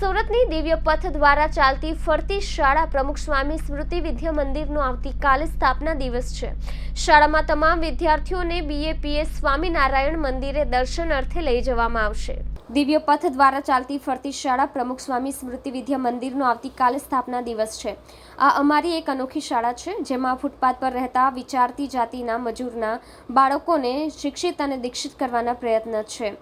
સુરતની દિવ્ય પથ દ્વારા ચાલતી ફરતી શાળા પ્રમુખ સ્વામી સ્મૃતિ વિદ્યા મંદિરનો આવતીકાલે સ્થાપના દિવસ છે. શાળામાં તમામ વિદ્યાર્થીઓને બીએપીએસ સ્વામિનારાયણ મંદિરે દર્શન અર્થે લઈ જવામાં આવશે. દિવ્ય પથ દ્વારા ચાલતી ફરતી શાળા પ્રમુખ સ્વામી સ્મૃતિ વિદ્યા મંદિરનો આવતીકાલે સ્થાપના દિવસ છે. આ અમારી એક અનોખી શાળા છે, જેમાં ફૂટપાથ પર રહેતા વિચારતી જાતિના મજૂરના બાળકોને શિક્ષિત અને દીક્ષિત કરવાના પ્રયત્ન છે.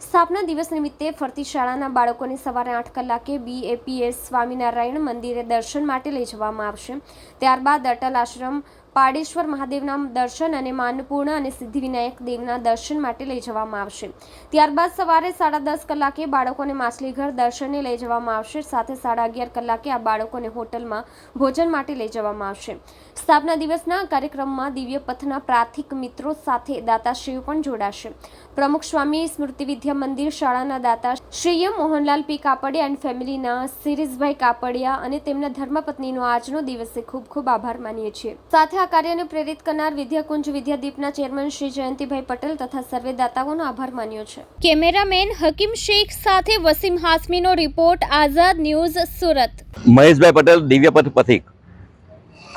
સ્થાપના દિવસ નિમિત્તે ફરતી શાળાના બાળકોને સવારે આઠ કલાકે બીએપીએસ સ્વામિનારાયણ મંદિરે દર્શન માટે લઈ જવામાં આવશે. ત્યારબાદ અટલ આશ્રમ પાડેશ્વર મહાદેવના દર્શન અને માનપૂર્ણ અને સિદ્ધિવિનાયક દેવના દર્શન માટે લઈ જવામાં આવશે. ત્યારબાદ સવારે સાડા દસ કલાકે બાળકોને માછલીઘર દર્શને લઈ જવામાં આવશે. સાથે સાડા અગિયાર કલાકે આ બાળકોને હોટલમાં ભોજન માટે લઈ જવામાં આવશે. સ્થાપના દિવસના કાર્યક્રમમાં દિવ્ય પથના પ્રાથમિક મિત્રો સાથે દાતાશ્રીઓ પણ જોડાશે. પ્રમુખ સ્વામી સ્મૃતિ વિદ્યા મંદિર શાળાના દાતા શ્રીય મોહનલાલ પી કાપડિયા એન્ડ ફેમિલીના સિરીઝભાઈ કાપડિયા અને તેમના ધર્મપત્નીનો આજનો દિવસે ખૂબ ખૂબ આભાર માનીએ છીએ. સાથે આ કાર્યને પ્રેરિત કરનાર વિદ્યાકુંજ વિદ્યાદીપના ચેરમેન શ્રી જયંતિભાઈ પટેલ તથા સર્વે દાતાઓનો આભાર માન્યો છે. કેમેરામેન હકીમ શેખ સાથે વસીમ હાસમીનો રિપોર્ટ આઝાદ ન્યૂઝ સુરત. મહેશભાઈ પટેલ દિવ્યપથ પથિક.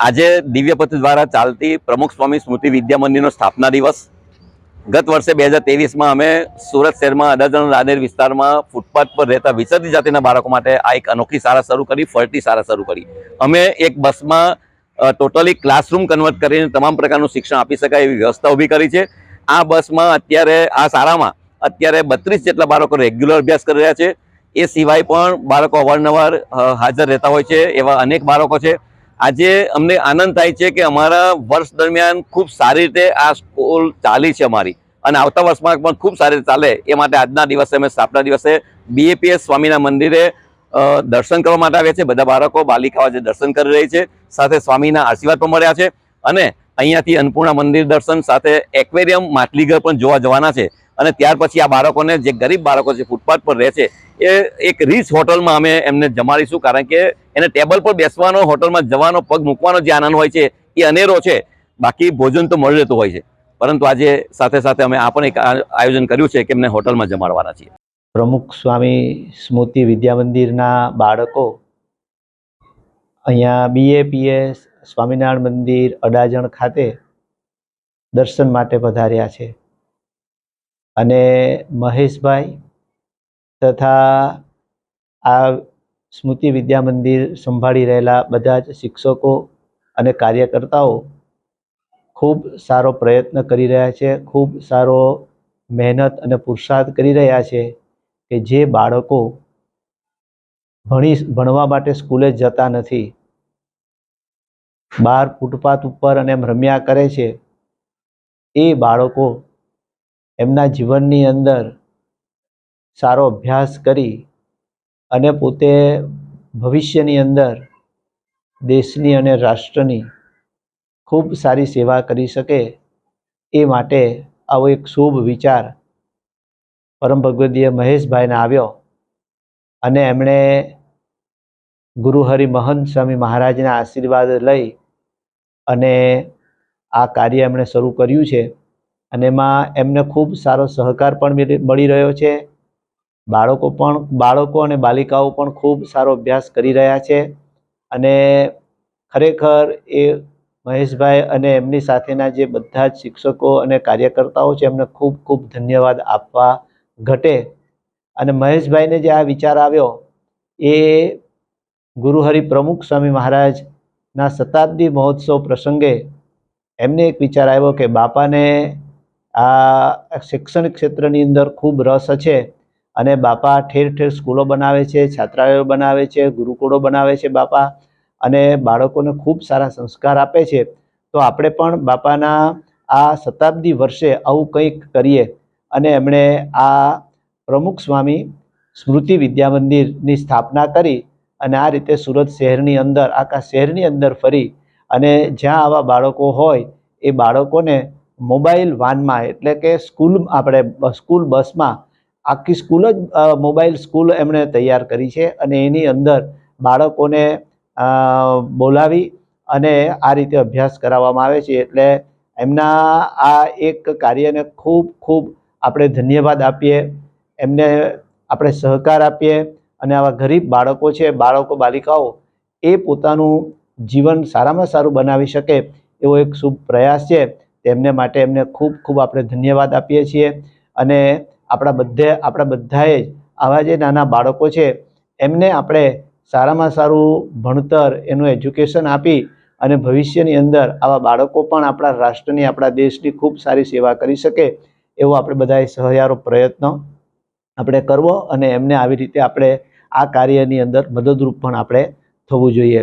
આજે દિવ્યપથ દ્વારા ચાલતી પ્રમુખ સ્વામી સ્મૃતિ વિદ્યા મંદિરનો સ્થાપના દિવસ. ગત વર્ષે બે હજાર ત્રેવીસમાં અમે સુરત શહેરમાં અડાજણ રાનેર વિસ્તારમાં ફૂટપાથ પર રહેતા વિસર્જિત જાતિના બાળકો માટે આ એક અનોખી શાળા શરૂ કરી ફરતી શાળા શરૂ કરી. અમે એક બસમાં ટોટલી ક્લાસરૂમ કન્વર્ટ કરીને તમામ પ્રકારનું શિક્ષણ આપી શકાય એવી વ્યવસ્થા ઊભી કરી છે. આ બસમાં અત્યારે, આ શાળામાં અત્યારે બત્રીસ જેટલા બાળકો રેગ્યુલર અભ્યાસ કરી રહ્યા છે. એ સિવાય પણ બાળકો અવારનવાર હાજર રહેતા હોય છે એવા અનેક બાળકો છે. આજે અમને આનંદ થાય છે કે અમારા વર્ષ દરમિયાન ખૂબ સારી રીતે આ સ્કૂલ ચાલી છે અમારી. અને આવતા વર્ષમાં પણ ખૂબ સારી રીતે ચાલે એ માટે આજના દિવસે અમે સ્થાપના દિવસે બીએપીએસ સ્વામીના મંદિરે દર્શન કરવા માટે આવ્યા છે. બધા બાળકો બાલિકાઓ જે દર્શન કરી રહી છે. સાથે સ્વામીના આશીર્વાદ પણ મળ્યા છે. અને અહીંયાથી અન્નપૂર્ણા મંદિર દર્શન સાથે એક્વેરિયમ માટલીઘર પણ જોવા જવાના છે. અને ત્યાર પછી આ બાળકોને જે ગરીબ બાળકો છે ફૂટપાથ પર રહે છે, એ એક રીચ હોટલમાં અમે એમને જમાડીશું. કારણ કે એને ટેબલ પર બેસવાનો, હોટલમાં જવાનો, પગ મૂકવાનો જે આનંદ હોય છે, એ અનેરો છે. બાકી ભોજન તો મળી રહેતું હોય છે. પરંતુ આજે સાથે સાથે અમે આ પણ એક આયોજન કર્યું છે કે એમને હોટલમાં જમાડવાના છીએ. પ્રમુખ સ્વામી સ્મૃતિ વિદ્યા મંદિરના બાળકો, અહીંયા બીએપીએસ સ્વામિનારાયણ મંદિર અડાજણ ખાતે દર્શન માટે પધાર્યા છે. અને મહેશભાઈ તથા આ સ્મૃતિ વિદ્યા મંદિર સંભાળી રહેલા બધા જ શિક્ષકો અને કાર્યકર્તાઓ ખૂબ સારો પ્રયત્ન કરી રહ્યા છે, ખૂબ સારો મહેનત અને પુરુષાર્થ કરી રહ્યા છે. કે જે બાળકો ભણી ભણવા માટે સ્કૂલે જતા નથી બહાર ફૂટપાથ ઉપર અને રમ્યા કરે છે, એ બાળકો એમના જીવનની અંદર સારો અભ્યાસ કરી અને પોતે ભવિષ્યની અંદર દેશની અને રાષ્ટ્રની ખૂબ સારી સેવા કરી શકે એ માટે આવો એક શુભ વિચાર પરમ ભગવદીય મહેશભાઈને આવ્યો અને એમણે ગુરુ હરિ મહંત સ્વામી મહારાજના આશીર્વાદ લઈ અને આ કાર્ય એમણે શરૂ કર્યું છે. અને એમાં એમને ખૂબ સારો સહકાર પણ મળી રહ્યો છે. બાળકો પણ, બાળકો અને બાલિકાઓ પણ ખૂબ સારો અભ્યાસ કરી રહ્યા છે. અને ખરેખર એ મહેશભાઈ અને એમની સાથેના જે બધા જ શિક્ષકો અને કાર્યકર્તાઓ છે, એમને ખૂબ ખૂબ ધન્યવાદ આપવા ઘટે અને મહેશભાઈને જે આ વિચાર આવ્યો એ ગુરુહરિ પ્રમુખ સ્વામી મહારાજના શતાબ્દી મહોત્સવ પ્રસંગે એમને એક વિચાર આવ્યો કે બાપાને આ શૈક્ષણિક ક્ષેત્રની અંદર ખૂબ રસ છે અને બાપા ઠેર ઠેર સ્કૂલો બનાવે છે, છાત્રાલયો બનાવે છે, ગુરુકુળો બનાવે છે બાપા અને બાળકોને ખૂબ સારા સંસ્કાર આપે છે. તો આપણે પણ બાપાના આ શતાબ્દી વર્ષે આવું કંઈક કરીએ. અને એમણે આ પ્રમુખ સ્વામી સ્મૃતિ વિદ્યા મંદિરની સ્થાપના કરી અને આ રીતે સુરત શહેરની અંદર, આખા શહેરની અંદર ફરી અને જ્યાં આવા બાળકો હોય એ બાળકોને મોબાઈલ વાનમાં, એટલે કે સ્કૂલ આપણે સ્કૂલ બસમાં, આખી સ્કૂલ જ મોબાઈલ સ્કૂલ એમણે તૈયાર કરી છે અને એની અંદર બાળકોને બોલાવી અને આ રીતે અભ્યાસ કરાવવામાં આવે છે. એટલે એમના આ એક કાર્યને ખૂબ ખૂબ આપણે ધન્યવાદ આપીએ, એમને આપણે સહકાર આપીએ અને આવા ગરીબ બાળકો છે, બાળકો, બાલિકાઓ, એ પોતાનું જીવન સારામાં સારું બનાવી શકે એવો એક શુભ પ્રયાસ છે. તેમને માટે એમને ખૂબ ખૂબ આપણે ધન્યવાદ આપીએ છીએ અને આપણા બધે, આપણા બધાએ જ આવા જે નાના બાળકો છે, એમને આપણે સારામાં સારું ભણતર, એનું એજ્યુકેશન આપી અને ભવિષ્યની અંદર આવા બાળકો પણ આપણા રાષ્ટ્રની, આપણા દેશની ખૂબ સારી સેવા કરી શકે એવો આપણે બધાએ સહયારો પ્રયત્ન આપણે કરવો અને એમને આવી રીતે આપણે આ કાર્યની અંદર મદદરૂપ પણ આપણે થવું જોઈએ.